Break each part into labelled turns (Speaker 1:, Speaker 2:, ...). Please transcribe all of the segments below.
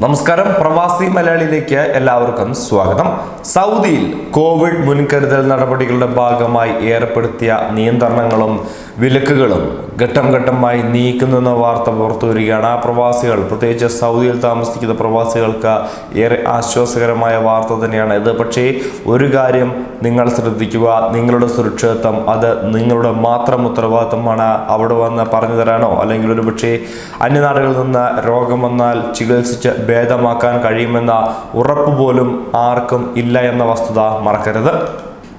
Speaker 1: നമസ്കാരം. പ്രവാസി മലയാളിയിലേക്ക് എല്ലാവർക്കും സ്വാഗതം. സൗദിയിൽ കോവിഡ് മുൻകരുതൽ നടപടികളുടെ ഭാഗമായി ഏർപ്പെടുത്തിയ നിയന്ത്രണങ്ങളും വിലക്കുകളും ഘട്ടം ഘട്ടമായി നീക്കുന്നെന്ന വാർത്ത പുറത്തു വരികയാണ് ആ പ്രവാസികൾ പ്രത്യേകിച്ച് സൗദിയിൽ താമസിക്കുന്ന പ്രവാസികൾക്ക് ഏറെ ആശ്വാസകരമായ വാർത്ത തന്നെയാണ് ഇത്. പക്ഷേ ഒരു കാര്യം നിങ്ങൾ ശ്രദ്ധിക്കുക. നിങ്ങളുടെ സുരക്ഷിതത്വം അത് നിങ്ങളുടെ മാത്രം ഉത്തരവാദിത്തമാണ് അവിടെ വന്ന് പറഞ്ഞു തരാനോ? അല്ലെങ്കിൽ ഒരു പക്ഷേ അന്യനാടുകളിൽ നിന്ന് രോഗം വന്നാൽ ചികിത്സിച്ച് ഭേദമാക്കാൻ കഴിയുമെന്ന ഉറപ്പ് പോലും ആർക്കും ഇല്ല എന്ന വസ്തുത മറക്കരുത്.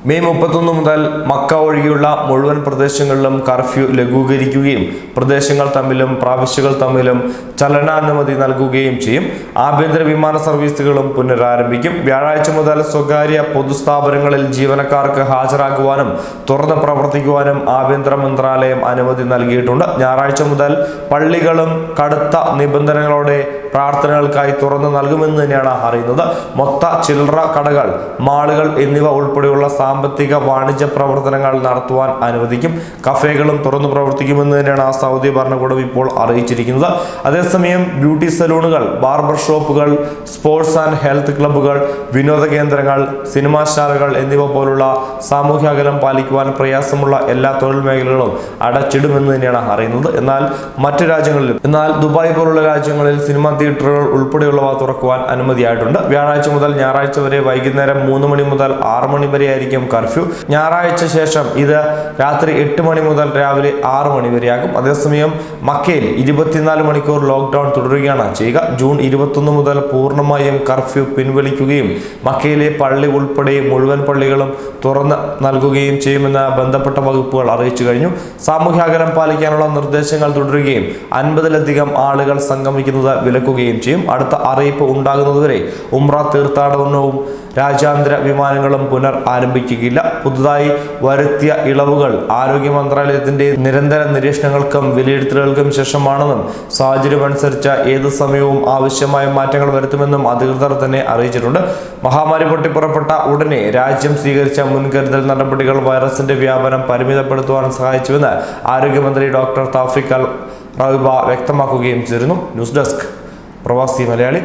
Speaker 1: മെയ് മുപ്പത്തൊന്ന് മുതൽ മക്ക ഒഴികെയുള്ള മുഴുവൻ പ്രദേശങ്ങളിലും കർഫ്യൂ ലഘൂകരിക്കുകയും പ്രദേശങ്ങൾ തമ്മിലും പ്രാവശ്യകൾ തമ്മിലും ചലനാനുമതി നൽകുകയും ചെയ്യും. ആഭ്യന്തര വിമാന സർവീസുകളും പുനരാരംഭിക്കും. വ്യാഴാഴ്ച മുതൽ സ്വകാര്യ പൊതുസ്ഥാപനങ്ങളിൽ ജീവനക്കാർക്ക് ഹാജരാകുവാനും തുറന്ന് പ്രവർത്തിക്കുവാനും ആഭ്യന്തര മന്ത്രാലയം അനുമതി നൽകിയിട്ടുണ്ട്. ഞായറാഴ്ച മുതൽ പള്ളികളും കടുത്ത നിബന്ധനകളോടെ പ്രാർത്ഥനകൾക്കായി തുറന്നു നൽകുമെന്ന് തന്നെയാണ് അറിയുന്നത്. മൊത്ത ചില്ലറ കടകൾ മാളുകൾ എന്നിവ ഉൾപ്പെടെയുള്ള സാമ്പത്തിക വാണിജ്യ പ്രവർത്തനങ്ങൾ നടത്തുവാൻ അനുവദിക്കും. കഫേകളും തുറന്നു പ്രവർത്തിക്കുമെന്ന് തന്നെയാണ് ആ സൗദി ഭരണകൂടം ഇപ്പോൾ അറിയിച്ചിരിക്കുന്നത്. അതേസമയം ബ്യൂട്ടി സലൂണുകൾ ബാർബർ ഷോപ്പുകൾ സ്പോർട്സ് ആൻഡ് ഹെൽത്ത് ക്ലബ്ബുകൾ വിനോദ കേന്ദ്രങ്ങൾ സിനിമാശാലകൾ എന്നിവ പോലുള്ള സാമൂഹ്യ അകലം പാലിക്കുവാൻ പ്രയാസമുള്ള എല്ലാ തൊഴിൽ മേഖലകളും അടച്ചിടുമെന്ന് തന്നെയാണ് അറിയുന്നത്. എന്നാൽ മറ്റു രാജ്യങ്ങളിലും എന്നാൽ ദുബായ് പോലുള്ള രാജ്യങ്ങളിൽ സിനിമാ തിയേറ്ററുകൾ ഉൾപ്പെടെയുള്ളവ തുറക്കുവാൻ അനുമതിയായിട്ടുണ്ട്. വ്യാഴാഴ്ച മുതൽ ഞായറാഴ്ച വരെ വൈകുന്നേരം മൂന്ന് മണി മുതൽ ആറ് മണി വരെ ആയിരിക്കും കർഫ്യൂ ഞായറാഴ്ച ശേഷം ഇത് രാത്രി എട്ട് മണി മുതൽ രാവിലെ ആറ് മണി വരെയാകും. അതേസമയം മക്കയിൽ ഇരുപത്തിനാല് മണിക്കൂർ ലോക്ക്ഡൌൺ തുടരുകയാണ് ചെയ്യുക. ജൂൺ ഇരുപത്തൊന്ന് മുതൽ പൂർണമായും കർഫ്യൂ പിൻവലിക്കുകയും മക്കയിലെ പള്ളി ഉൾപ്പെടെ മുഴുവൻ പള്ളികളും തുറന്ന് നൽകുകയും ചെയ്യുമെന്ന് ബന്ധപ്പെട്ട വകുപ്പുകൾ അറിയിച്ചു കഴിഞ്ഞു. സാമൂഹ്യ അകലം പാലിക്കാനുള്ള നിർദ്ദേശങ്ങൾ തുടരുകയും അൻപതിലധികം ആളുകൾ സംഗമിക്കുന്നത് വിലക്കുകയും ചെയ്യും. അടുത്ത അറിയിപ്പ് ഉണ്ടാകുന്നതുവരെ ഉംറ തീർത്ഥാടനവും രാജ്യാന്തര വിമാനങ്ങളും പുനർ ആരംഭിക്കുകയില്ല പുതുതായി വരുത്തിയ ഇളവുകൾ ആരോഗ്യ മന്ത്രാലയത്തിന്റെ നിരന്തര നിരീക്ഷണങ്ങൾക്കും വിലയിരുത്തലുകൾക്കും ശേഷമാണെന്നും സാഹചര്യമനുസരിച്ച് ഏത് സമയവും ആവശ്യമായ മാറ്റങ്ങൾ വരുത്തുമെന്നും അധികൃതർ തന്നെ അറിയിച്ചിട്ടുണ്ട്. മഹാമാരി പൊട്ടിപ്പുറപ്പെട്ട ഉടനെ രാജ്യം സ്വീകരിച്ച മുൻകരുതൽ നടപടികൾ വൈറസിന്റെ വ്യാപനം പരിമിതപ്പെടുത്തുവാൻ സഹായിച്ചുവെന്ന് ആരോഗ്യമന്ത്രി ഡോക്ടർ താഫിക് അൽ റഹ്ബ വ്യക്തമാക്കുകയും ചെയ്തിരുന്നു. ന്യൂസ് ഡെസ്ക് പ്രവാസി മലയാളി